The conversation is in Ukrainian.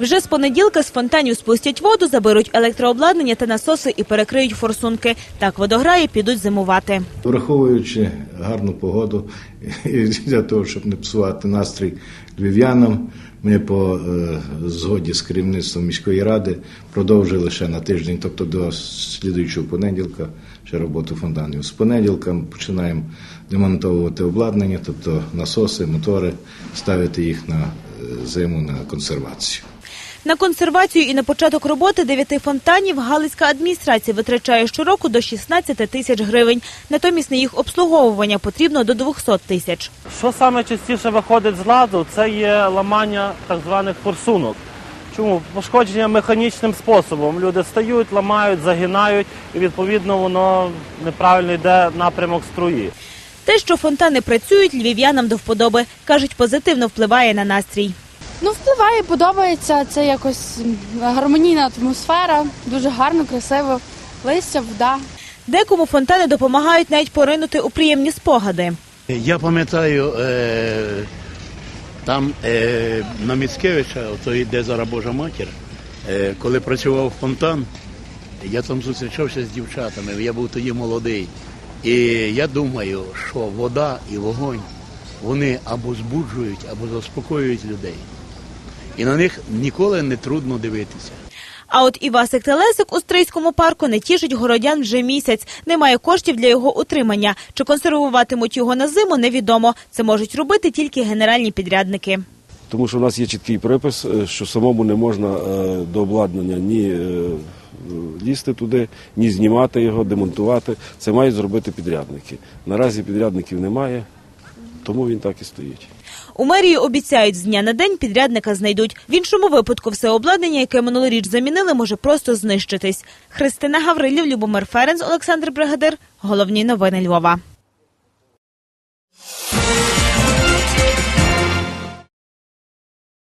Вже з понеділка з фонтанів спустять воду, заберуть електрообладнання та насоси і перекриють форсунки. Так водограї підуть зимувати. Враховуючи гарну погоду для того, щоб не псувати настрій львів'янам, ми по е, згоді з керівництвом міської ради продовжили ще на тиждень, тобто до слідуючого понеділка, ще роботу фонтанів. З понеділка починаємо демонтовувати обладнання, тобто насоси, мотори, ставити їх на е, зиму на консервацію. На консервацію і на початок роботи дев'яти фонтанів Галицька адміністрація витрачає щороку до 16 тисяч гривень. Натомість на їх обслуговування потрібно до 200 тисяч. Що саме частіше виходить з ладу, це є ламання так званих форсунок. Чому? Пошкодження механічним способом. Люди стають, ламають, загинають, і відповідно воно неправильно йде напрямок струї. Те, що фонтани працюють, львів'янам до вподоби. Кажуть, позитивно впливає на настрій. Ну, впливає, подобається. Це якось гармонійна атмосфера, дуже гарно, красиво. Листя, вода. Декому фонтани допомагають навіть поринути у приємні спогади. Я пам'ятаю, е, там е, на Міцкевича, ото йде зараз Божа матір, е, коли працював фонтан, я там зустрічався з дівчатами, я був тоді молодий. І я думаю, що вода і вогонь вони або збуджують, або заспокоюють людей. І на них ніколи не трудно дивитися. А от Івасик Телесик у Стрийському парку не тішить городян вже місяць. Немає коштів для його утримання. Чи консервуватимуть його на зиму, невідомо. Це можуть робити тільки генеральні підрядники. Тому що в нас є чіткий припис, е, що самому не можна е, до обладнання ні е, лізти туди, ні знімати його, демонтувати. Це мають зробити підрядники. Наразі підрядників немає, тому він так і стоїть. У мерії обіцяють, з дня на день підрядника знайдуть. В іншому випадку все обладнання, яке минулоріч замінили, може просто знищитись. Христина Гаврилів, Любомир Ференц, Олександр Бригадир. Головні новини Львова.